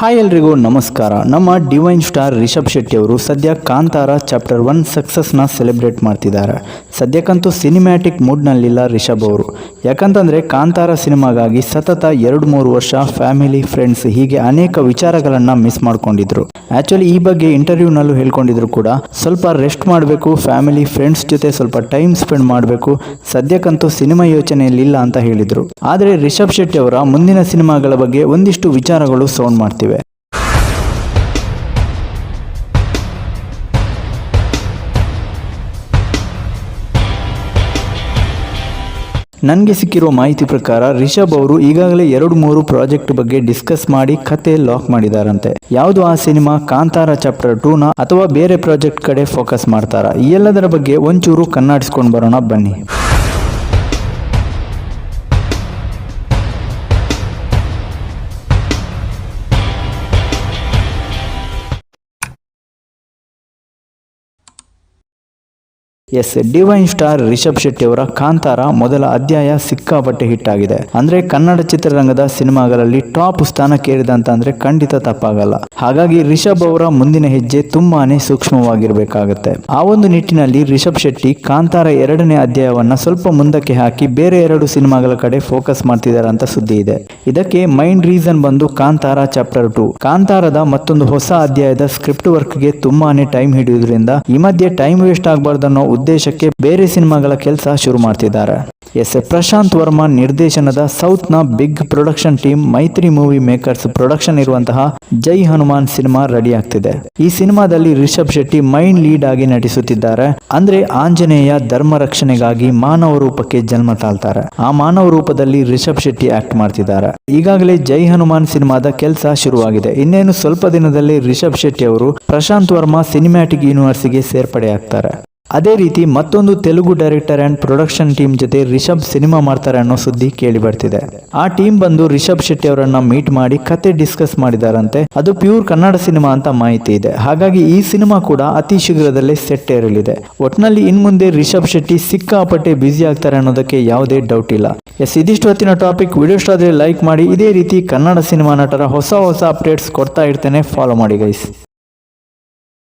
Hi ಎಲ್ರಿಗೂ ನಮಸ್ಕಾರ. ನಮ್ಮ ಡಿವೈನ್ ಸ್ಟಾರ್ ರಿಷಬ್ ಶೆಟ್ಟಿ ಅವರು ಸದ್ಯ ಕಾಂತಾರ ಚಾಪ್ಟರ್ ಒನ್ ಸಕ್ಸಸ್ನ ಸೆಲೆಬ್ರೇಟ್ ಮಾಡ್ತಿದ್ದಾರೆ. ಸದ್ಯಕ್ಕಂತೂ ಸಿನಿಮ್ಯಾಟಿಕ್ ಮೂಡ್ನಲ್ಲಿಲ್ಲ ರಿಷಬ್ ಅವರು. ಯಾಕಂತಂದರೆ ಕಾಂತಾರ ಸಿನಿಮಾಗಾಗಿ ಸತತ ಎರಡು ಮೂರು ವರ್ಷ ಫ್ಯಾಮಿಲಿ ಫ್ರೆಂಡ್ಸ್ ಹೀಗೆ ಅನೇಕ ವಿಚಾರಗಳನ್ನು ಮಿಸ್ ಮಾಡ್ಕೊಂಡಿದ್ರು. ಆ್ಯಕ್ಚುಲಿ ಈ ಬಗ್ಗೆ ಇಂಟರ್ವ್ಯೂನಲ್ಲೂ ಹೇಳ್ಕೊಂಡಿದ್ರು ಕೂಡ ಸ್ವಲ್ಪ ರೆಸ್ಟ್ ಮಾಡಬೇಕು ಫ್ಯಾಮಿಲಿ ಫ್ರೆಂಡ್ಸ್ ಜೊತೆ ಸ್ವಲ್ಪ ಟೈಮ್ ಸ್ಪೆಂಡ್ ಮಾಡಬೇಕು, ಸದ್ಯಕ್ಕಂತೂ ಸಿನಿಮಾ ಯೋಚನೆಯಲ್ಲಿಲ್ಲ ಅಂತ ಹೇಳಿದರು. ಆದರೆ ರಿಷಬ್ ಶೆಟ್ಟಿ ಅವರ ಮುಂದಿನ ಸಿನಿಮಾಗಳ ಬಗ್ಗೆ ಒಂದಿಷ್ಟು ವಿಚಾರಗಳು ಸೌಂಡ್ ಮಾಡ್ತಿವೆ. ನನಗೆ ಸಿಕ್ಕಿರೋ ಮಾಹಿತಿ ಪ್ರಕಾರ ರಿಷಬ್ ಅವರು ಈಗಾಗಲೇ ಎರಡು ಮೂರು ಪ್ರಾಜೆಕ್ಟ್ ಬಗ್ಗೆ ಡಿಸ್ಕಸ್ ಮಾಡಿ ಕತೆ ಲಾಕ್ ಮಾಡಿದಾರಂತೆ. ಯಾವುದು ಆ ಸಿನಿಮಾ? ಕಾಂತಾರ ಚಾಪ್ಟರ್ ಟೂನ? ಅಥವಾ ಬೇರೆ ಪ್ರಾಜೆಕ್ಟ್ ಕಡೆ ಫೋಕಸ್ ಮಾಡ್ತಾರಾ? ಈ ಎಲ್ಲದರ ಬಗ್ಗೆ ಒಂಚೂರು ಕನ್ನಾಡಿಸ್ಕೊಂಡು ಬರೋಣ ಬನ್ನಿ. Yes, divine star Rishab Shetty ಅವರ ಕಾಂತಾರ ಮೊದಲ ಅಧ್ಯಾಯ ಸಿಕ್ಕಾಪಟ್ಟೆ ಹಿಟ್ ಆಗಿದೆ ಅಂದ್ರೆ ಕನ್ನಡ ಚಿತ್ರರಂಗದ ಸಿನಿಮಾಗಳಲ್ಲಿ ಟಾಪ್ ಸ್ಥಾನಕ್ಕೇರಿದಂತ ಅಂದ್ರೆ ಖಂಡಿತ ತಪ್ಪಾಗಲ್ಲ. ಹಾಗಾಗಿ ರಿಷಬ್ ಅವರ ಮುಂದಿನ ಹೆಜ್ಜೆ ತುಂಬಾನೇ ಸೂಕ್ಷ್ಮವಾಗಿರ್ಬೇಕಾಗತ್ತೆ. ಆ ಒಂದು ನಿಟ್ಟಿನಲ್ಲಿ ರಿಷಬ್ ಶೆಟ್ಟಿ ಕಾಂತಾರ ಎರಡನೇ ಅಧ್ಯಾಯವನ್ನ ಸ್ವಲ್ಪ ಮುಂದಕ್ಕೆ ಹಾಕಿ ಬೇರೆ ಎರಡು ಸಿನಿಮಾಗಳ ಕಡೆ ಫೋಕಸ್ ಮಾಡ್ತಿದ್ದಾರೆ ಅಂತ ಸುದ್ದಿ ಇದೆ. ಇದಕ್ಕೆ ಮೈಂಡ್ ರೀಸನ್ ಬಂದು ಕಾಂತಾರ ಚಾಪ್ಟರ್ ಟು. ಕಾಂತಾರದ ಮತ್ತೊಂದು ಹೊಸ ಅಧ್ಯಾಯದ ಸ್ಕ್ರಿಪ್ಟ್ ವರ್ಕ್ಗೆ ತುಂಬಾನೇ ಟೈಮ್ ಹಿಡಿಯುವುದರಿಂದ ಈ ಮಧ್ಯೆ ಟೈಮ್ ವೇಸ್ಟ್ ಆಗಬಾರ್ದನ್ನೋ ಉದ್ದೇಶಕ್ಕೆ ಬೇರೆ ಸಿನಿಮಾಗಳ ಕೆಲಸ ಶುರು ಮಾಡ್ತಿದ್ದಾರೆ. ಎಸ್ ಪ್ರಶಾಂತ್ ವರ್ಮಾ ನಿರ್ದೇಶನದ ಸೌತ್ನ big production team Mythri movie makers production ಇರುವಂತಹ ಜೈ ಹನುಮಾನ್ ಸಿನಿಮಾ ರೆಡಿ ಆಗ್ತಿದೆ. ಈ ಸಿನಿಮಾದಲ್ಲಿ ರಿಷಬ್ ಶೆಟ್ಟಿ ಮೈಂಡ್ ಲೀಡ್ ಆಗಿ ನಟಿಸುತ್ತಿದ್ದಾರೆ. ಅಂದ್ರೆ ಆಂಜನೇಯ ಧರ್ಮ ರಕ್ಷಣೆಗಾಗಿ ಮಾನವ ರೂಪಕ್ಕೆ ಜನ್ಮ ತಾಳ್ತಾರೆ. ಆ ಮಾನವ ರೂಪದಲ್ಲಿ ರಿಷಬ್ ಶೆಟ್ಟಿ ಆಕ್ಟ್ ಮಾಡ್ತಿದ್ದಾರೆ. ಈಗಾಗಲೇ ಜೈ ಹನುಮಾನ್ ಸಿನಿಮಾದ ಕೆಲಸ ಶುರುವಾಗಿದೆ. ಇನ್ನೇನು ಸ್ವಲ್ಪ ದಿನದಲ್ಲಿ ರಿಷಬ್ ಶೆಟ್ಟಿ ಅವರು ಪ್ರಶಾಂತ್ ವರ್ಮಾ ಸಿನಿಮ್ಯಾಟಿಕ್ ಯೂನಿವರ್ಸಿಗೆ ಸೇರ್ಪಡೆ ಆಗ್ತಾರೆ ಅದೇ ರೀತಿ ಮತ್ತೊಂದು Telugu director and production team ಜೊತೆ ರಿಷಬ್ ಸಿನಿಮಾ ಮಾಡ್ತಾರೆ ಅನ್ನೋ ಸುದ್ದಿ ಕೇಳಿ ಬರ್ತಿದೆ. ಆ ಟೀಮ್ ಬಂದು ರಿಷಬ್ ಶೆಟ್ಟಿ ಅವರನ್ನ ಮೀಟ್ ಮಾಡಿ ಕತೆ ಡಿಸ್ಕಸ್ ಮಾಡಿದಾರಂತೆ. ಅದು ಪ್ಯೂರ್ ಕನ್ನಡ ಸಿನಿಮಾ ಅಂತ ಮಾಹಿತಿ ಇದೆ. ಹಾಗಾಗಿ ಈ ಸಿನಿಮಾ ಕೂಡ ಅತಿ ಶೀಘ್ರದಲ್ಲೇ ಸೆಟ್ ಏರಲಿದೆ. ಒಟ್ನಲ್ಲಿ ಇನ್ ಮುಂದೆ ರಿಷಬ್ ಶೆಟ್ಟಿ ಸಿಕ್ಕಾಪಟ್ಟೆ ಬ್ಯುಸಿ ಆಗ್ತಾರೆ ಅನ್ನೋದಕ್ಕೆ ಯಾವುದೇ ಡೌಟ್ ಇಲ್ಲ. ಎಸ್, ಇದಿಷ್ಟು ಹೊತ್ತಿನ ಟಾಪಿಕ್ ವಿಡಿಯೋ ಇಷ್ಟ ಲೈಕ್ ಮಾಡಿ. ಇದೇ ರೀತಿ ಕನ್ನಡ ಸಿನಿಮಾ ನಟರ ಹೊಸ ಹೊಸ ಅಪ್ಡೇಟ್ಸ್ ಕೊಡ್ತಾ ಇರ್ತೇನೆ. ಫಾಲೋ ಮಾಡಿ ಗೈಸ್